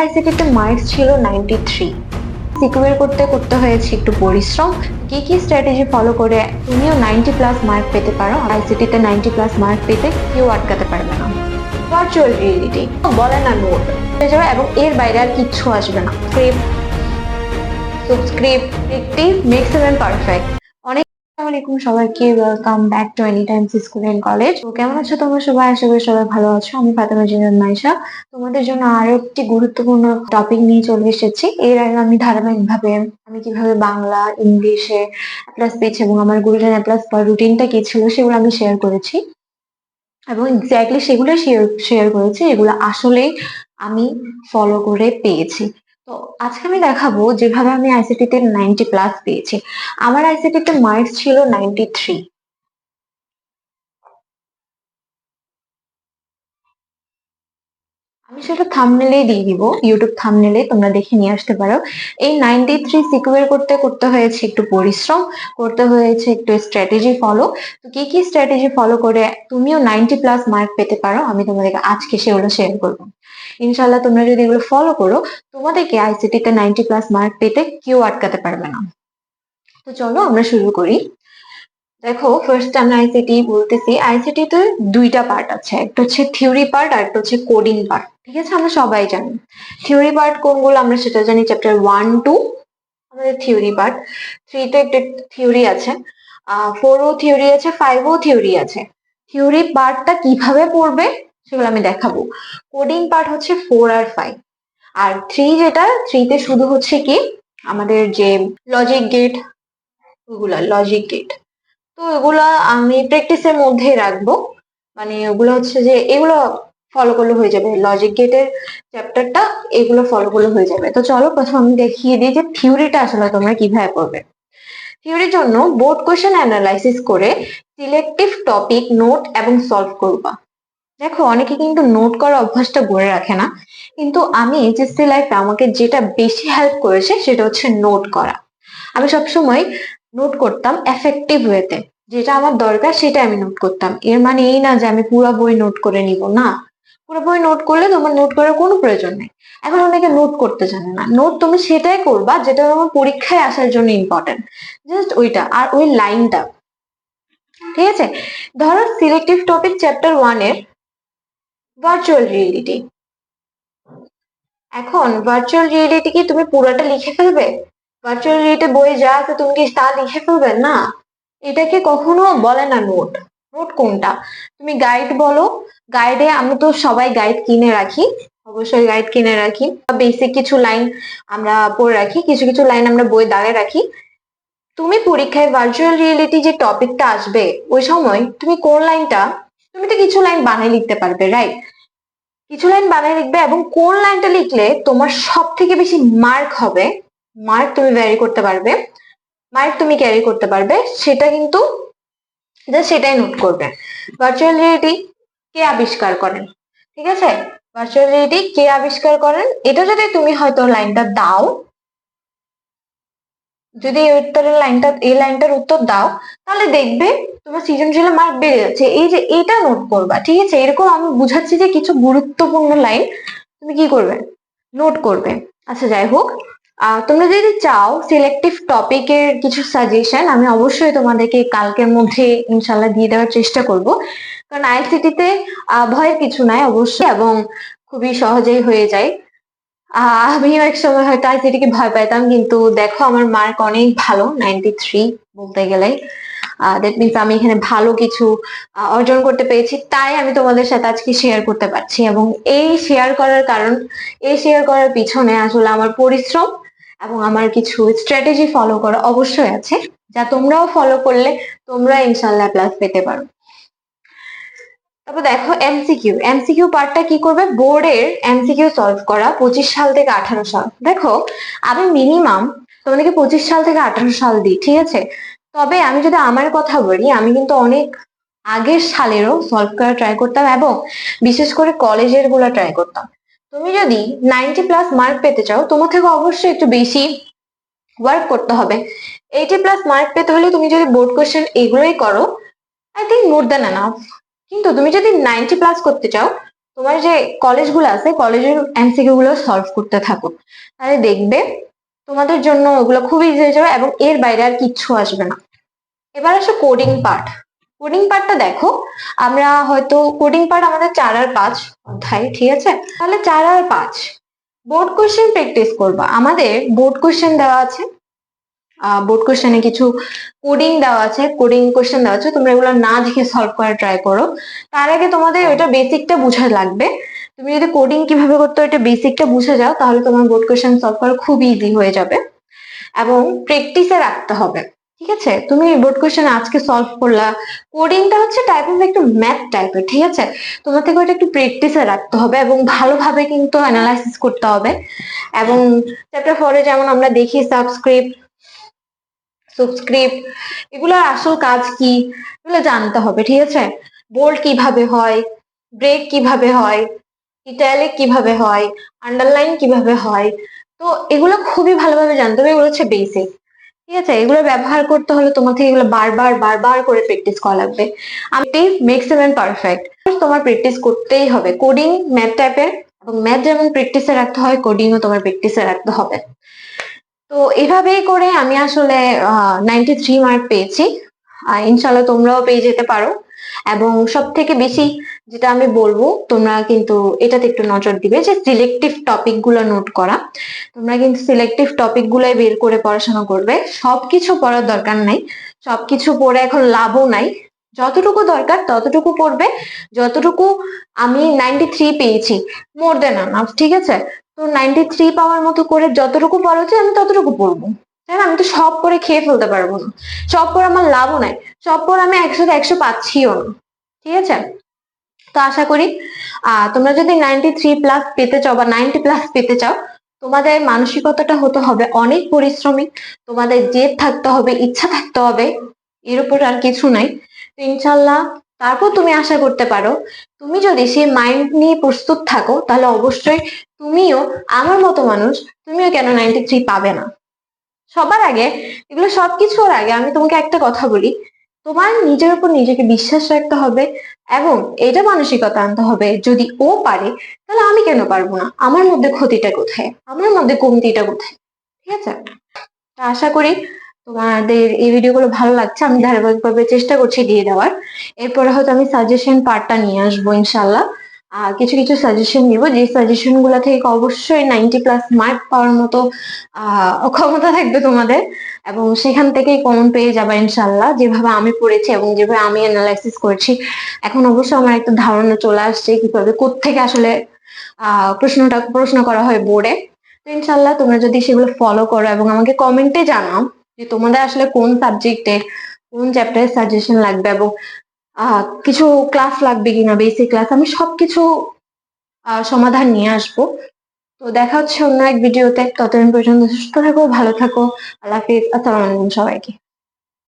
আইসিটিতে marks ছিল ninety three secure করতে করতে হয়েছে একটু পরিশ্রম। কি কি স্ট্র্যাটেজি ফলো করে তুমিও নাইনটি প্লাস মার্ক পেতে পারো। আইসিটিতে নাইনটি প্লাস মার্ক পেতে কেউ আটকাতে পারবে না। ভার্চুয়াল রিয়েলিটি বলে না নোট হয়ে যাবে এবং এর বাইরে আর কিচ্ছু আসবে না। স্ক্রিপ্ট স্ক্রিপ্ট একটি মেক্স এম পারফেক্ট আলাইকুম সবাইকে welcome back to any times school and college তো কেমন আছো তোমরা সবাই? আশা করি সবাই ভালো আছো। আমি ফাতেমা জিনাত মাইশা। তোমাদের জন্য আরও একটি গুরুত্বপূর্ণ টপিক নিয়ে চলে এসেছি। এর আগে আমি ধারাবাহিকভাবে আমি কীভাবে বাংলা, ইংলিশে প্লাস পেয়েছি এবং আমার গুরুজন প্লাস রুটিনটা কি ছিল সেগুলো আমি শেয়ার করেছি। এবং এক্স্যাক্টলি সেগুলো শেয়ার শেয়ার করেছি। এগুলো আসলেই আমি ফলো করে পেয়েছি। তো আজকে আমি দেখাবো যেভাবে আমি আইসিটিতে নাইনটি প্লাস পেয়েছি আমার আইসিটিতে মার্কস ছিল নাইনটি থ্রি আমি সেটা থামনেলেই দিয়ে দিব ইউটিউব থামনেলে তোমরা দেখে নিয়ে আসতে পারো। এই নাইনটি থ্রি সিকিউর করতে করতে হয়েছে একটু পরিশ্রম, করতে হয়েছে একটু স্ট্র্যাটেজি ফলো তো কি কি স্ট্র্যাটেজি ফলো করে তুমিও নাইনটি প্লাস মার্ক পেতে পারো, আমি তোমাদেরকে আজকে সেগুলো শেয়ার করব। ইনশাল্লাহ তোমরা যদি এগুলো ফলো করো, তোমাদেরকে আইসিটিতে নাইনটি প্লাস মার্ক পেতে কেউ আটকাতে পারবে না। তো চলো আমরা শুরু করি। দেখো ফার্স্ট আমরা আইসিটি বলতেছি। আইসিটি তে দুইটা পার্ট আছে। একটা হচ্ছে থিওরি পার্ট আর একটা হচ্ছে কোডিং পার্ট ঠিক আছে? আমরা সবাই জানি। থিওরি পার্ট কোনগুলো? আমরা সেটা জানি চ্যাপ্টার ওয়ান টু আমাদের থিওরি পার্ট থ্রিতে একটা থিওরি আছে। ফোরও থিওরি আছে ফাইভও থিওরি আছে। থিওরি পার্টটা কীভাবে পড়বে? সেগুলো আমি দেখাবো। কোডিং পার্ট হচ্ছে ফোর আর ফাইভ আর থ্রি যেটা থ্রিতে শুধু হচ্ছে কি? আমাদের যে লজিক গেট ওগুলা লজিক গেট তো এগুলা আমি প্র্যাকটিসের মধ্যেই রাখব। মানে ওগুলো হচ্ছে যে, এগুলো ফলো করলে হয়ে যাবে। লজিক গেটের চ্যাপ্টারটা এগুলো ফলো করলে হয়ে যাবে। তো চলো প্রথম আমি দেখিয়ে দিই যে থিওরিটা আসলে তোমরা কীভাবে পড়বে থিওরির জন্য বোর্ড কোয়েশ্চেন অ্যানালাইসিস করে সিলেক্টিভ টপিক নোট এবং সলভ করবা। দেখো, অনেকে কিন্তু নোট করার অভ্যাসটা গড়ে রাখে না। কিন্তু আমি এইচএসসি লাইফে আমাকে যেটা বেশি হেল্প করেছে সেটা হচ্ছে নোট করা। আমি সবসময় নোট করতাম এফেক্টিভ ওয়েতে যেটা আমার দরকার সেটা আমি নোট করতাম। এর মানে এই না যে আমি পুরো বই নোট করে নিব, না। পুরো বই নোট করলে তোমার নোট করার কোনো প্রয়োজন নেই। এখন অনেকে নোট করতে জানে না। নোট তুমি সেটাই করবা যেটা তোমার পরীক্ষায় আসার জন্য ইম্পর্টেন্ট জাস্ট ওইটা আর ওই লাইনটা ঠিক আছে? ধরো সিলেক্টিভ টপিক চ্যাপ্টার ওয়ানের ভার্চুয়াল রিয়েলিটি এখন ভার্চুয়াল রিয়েলিটি কি তুমি পুরোটা লিখে ফেলবে? ভার্চুয়াল রিয়েলিটি বইয়ে যা আছে তুমি কি তা লিখে ফেলবে? না। এটাকে কখনো বলে না নোট। নোট কোনটা? তুমি গাইড বলো। গাইডে আমি তো সবাই গাইড কিনে রাখি। অবশ্যই গাইড কিনে রাখি। বেসিক কিছু লাইন আমরা পড়ে রাখি। কিছু কিছু লাইন আমরা বই দাগে রাখি। তুমি পরীক্ষায় ভার্চুয়াল রিয়েলিটি যে টপিকটা আসবে, ওই সময় তুমি কোন লাইনটা তুমি তো কিছু লাইন বানিয়ে লিখতে পারবে রাইট কিছু লাইন বানিয়ে লিখবে এবং কোন লাইনটা লিখলে তোমার সব থেকে বেশি মার্ক হবে? মার্ক তুমি ভ্যারি করতে পারবে। মার্ক তুমি ক্যারি করতে পারবে। সেটা কিন্তু সেটাই নোট করবে। ভার্চুয়াল রিয়েলিটি কে আবিষ্কার করেন, ঠিক আছে? ভার্চুয়াল রিয়েলিটি কে আবিষ্কার করেন? এটা যদি তুমি হয়তো লাইনটা দাও, যদি এই উত্তরের লাইনটা, এই লাইনটার উত্তর দাও, তাহলে দেখবে তোমার সৃজনশীলের মার্ক বেড়ে যাচ্ছে। এই যে এটা নোট করবা, ঠিক আছে? এরকম আমি বুঝাচ্ছি যে কিছু গুরুত্বপূর্ণ লাইন তুমি কি করবে? নোট করবে। আচ্ছা যাই হোক। তোমরা যদি চাও সিলেক্টিভ টপিকের কিছু সাজেশন আমি অবশ্যই তোমাদেরকে কালকের মধ্যে ইনশাল্লাহ দিয়ে দেওয়ার চেষ্টা করব। কারণ আইসিটিতে ভয়ের কিছু নাই অবশ্যই এবং খুবই সহজেই হয়ে যায়। আমিও এক সময় হয়তো আইসিটিকে ভয় পাইতাম, কিন্তু দেখো আমার মার্ক অনেক ভালো নাইনটি থ্রি বলতে গেলে। দ্যাট আমি এখানে ভালো কিছু অর্জন করতে পেরেছি, তাই আমি তোমাদের সাথে আজকে শেয়ার করতে পারছি এবং এই শেয়ার করার কারণ, এই শেয়ার করার পিছনে আসলে আমার পরিশ্রম এবং আমার কিছু স্ট্র্যাটেজি ফলো করা অবশ্যই আছে, যা তোমরাও ফলো করলে তোমরা ইনশাল্লাহ প্লাস পেতে পারো। তারপর দেখো এমসিকিউ এমসিকিউ পার্টটা কি করবে? বোর্ডের এমসিকিউ সলভ করা পঁচিশ সাল থেকে আঠারো সাল। দেখো, আমি মিনিমাম তোমাদেরকে পঁচিশ সাল থেকে আঠারো সাল দিই, ঠিক আছে? তবে আমি যদি আমার কথা বলি, আমি কিন্তু অনেক আগের সালেরও সলভ করা ট্রাই করতাম এবং বিশেষ করে কলেজেরগুলা ট্রাই করতাম। তুমি যদি নাইনটি প্লাস মার্ক পেতে চাও, তোমার থেকে অবশ্যই একটু বেশি ওয়ার্ক করতে হবে। এইটি প্লাস মার্ক পেতে হলে তুমি যদি বোর্ড কোয়েশ্চেন এগুলোই করো I think more than enough কিন্তু তুমি যদি নাইনটি প্লাস করতে চাও, তোমার যে কলেজগুলো আছে কলেজের এমসিকিউ গুলো সলভ করতে থাকো। তাহলে দেখবে তোমাদের জন্য ওগুলো খুব ইজি হয়ে যাবে এবং এর বাইরে আর কিচ্ছু আসবে না। এবার আসো কোডিং পার্ট কোডিং পার্টটা দেখো। আমরা হয়তো কোডিং পার্ট আমাদের চার আর পাঁচ অধ্যায় ঠিক আছে? তাহলে চার আর পাঁচ। বোর্ড কোশ্চেন প্র্যাকটিস করবা। আমাদের বোর্ড কোশ্চেন দেওয়া আছে। বোর্ড কোশ্চেনে কিছু কোডিং দেওয়া আছে। কোডিং কোশ্চেন দেওয়া আছে। তোমরা এগুলো না দেখে সলভ করার ট্রাই করো। তার আগে তোমাদের ওইটা বেসিকটা বুঝা লাগবে। তুমি যদি কোডিং কীভাবে করতে হয় এটা বেসিকটা বুঝে যাও তাহলে তোমার বোর্ড কোশ্চেন সলভ করা খুব ইজি হয়ে যাবে। এবং প্র্যাকটিসে রাখতে হবে। ঠিক আছে? তুমি বোর্ড কোশ্চেন আজকে সলভ করলা। কোডিংটা হচ্ছে টাইপ একটু ম্যাথ টাইপের ঠিক আছে? তোমার থেকে ওটা একটু প্র্যাকটিসে রাখতে হবে এবং ভালোভাবে কিন্তু অ্যানালাইসিস করতে হবে। এবং চ্যাপ্টার ফোরে যেমন আমরা দেখি সাবস্ক্রিপ্ট সাবস্ক্রিপ্ট এগুলোর আসল কাজ কি? এগুলো জানতে হবে, ঠিক আছে? বোল্ড কীভাবে হয়? ব্রেক কীভাবে হয়? ইটালিক কীভাবে হয়? আন্ডারলাইন কীভাবে হয়? তো এগুলো খুবই ভালোভাবে জানতে হবে, এগুলো হচ্ছে বেসিক ঠিক আছে, এগুলো ব্যবহার করতে হলে তোমাকে এগুলো বারবার বারবার করে প্র্যাকটিস করা লাগবে। আমি ম্যাক্সিমাম পারফেক্ট তোমার প্র্যাকটিস করতেই হবে। কোডিং ম্যাথ টাইপের এবং ম্যাথ যেমন প্র্যাকটিসে রাখতে হয় কোডিংও তোমার প্র্যাকটিসে রাখতে হবে। তো এভাবেই করে আমি আসলে নাইনটি থ্রি মার্ক পেয়েছি। ইনশাল্লাহ তোমরাও পেয়ে যেতে পারো। এবং সব থেকে বেশি যেটা আমি বলব, তোমরা কিন্তু এটাতে একটু নজর দিবে যে সিলেক্টিভ টপিকগুলো নোট করা। তোমরা কিন্তু সিলেক্টিভ টপিক গুলাই বের করে পড়াশোনা করবে। সবকিছু পড়ার দরকার নাই। সবকিছু পড়ে এখন লাভও নাই। যতটুকু দরকার ততটুকু পড়বে। যতটুকু আমি নাইনটি থ্রি পেয়েছি মোর দেন ঠিক আছে? তো নাইনটি থ্রি পাওয়ার মতো করে যতটুকু পড়া উচিত আমি ততটুকু পড়ব। না আমি তো সব পরে খেয়ে ফেলতে পারব না। সব পরে আমার লাভও নাই। সব পরে আমি একশোতে একশো পাচ্ছিও না। ঠিক আছে? তো আশা করি তোমরা যদি নাইনটি থ্রি প্লাস পেতে চাও বা নাইনটি প্লাস পেতে চাও, তোমাদের মানসিকতাটা হতে হবে অনেক পরিশ্রমী। তোমাদের জেদ থাকতে হবে, ইচ্ছা থাকতে হবে। এর উপর আর কিছু নাই। তো ইনশাল্লাহ তারপর তুমি আশা করতে পারো, তুমি যদি সেই মাইন্ড নিয়ে প্রস্তুত থাকো, তাহলে অবশ্যই তুমিও আমার মতো মানুষ, তুমিও কেন নাইনটি থ্রি পাবে না? সবার আগে, এগুলো সবকিছুর আগে আমি তোমাকে একটা কথা বলি। তোমার নিজের উপর নিজেকে বিশ্বাস রাখতে হবে এবং এটা মানসিকতা আনতে হবে। যদি ও পারে, তাহলে আমি কেন পারব না? আমার মধ্যে ক্ষতিটা কোথায়? আমার মধ্যে কমতিটা কোথায়? ঠিক আছে? তা আশা করি তোমাদের এই ভিডিওগুলো ভালো লাগছে। আমি ধারাবাহিকভাবে চেষ্টা করছি দিয়ে দেওয়ার। এরপরে হয়তো আমি সাজেশন পার্টটা নিয়ে আসব, ইনশাল্লাহ। কিছু কিছু সাজেশন নিব। যে সাজেশনগুলা থেকে অবশ্যই নাইনটি প্লাস মার্ক পাওয়ার মতো ক্ষমতা থাকবে তোমাদের। এবং সেখান থেকেই কমন পেয়ে যাবে ইনশাল্লাহ। যেভাবে আমি পড়েছি এবং যেভাবে আমি অ্যানালাইসিস করেছি, এখন অবশ্য আমার একটা ধারণা চলে আসছে কীভাবে কোত্থেকে আসলে প্রশ্নটা, প্রশ্ন করা হয় বোর্ডে। তো ইনশাল্লাহ তোমরা যদি সেগুলো ফলো করো এবং আমাকে কমেন্টে জানাও যে তোমাদের আসলে কোন সাবজেক্টে কোন চ্যাপ্টারে সাজেশন লাগবে এবং কিছু ক্লাস লাগবে কিনা বেসিক ক্লাস আমি সবকিছু সমাধান নিয়ে আসব। তো দেখা হচ্ছে অন্য এক ভিডিওতে ততদিন পর্যন্ত সুস্থ থাকো, ভালো থাকো। আল্লাহ হাফিজ। আসসালামু সবাইকে।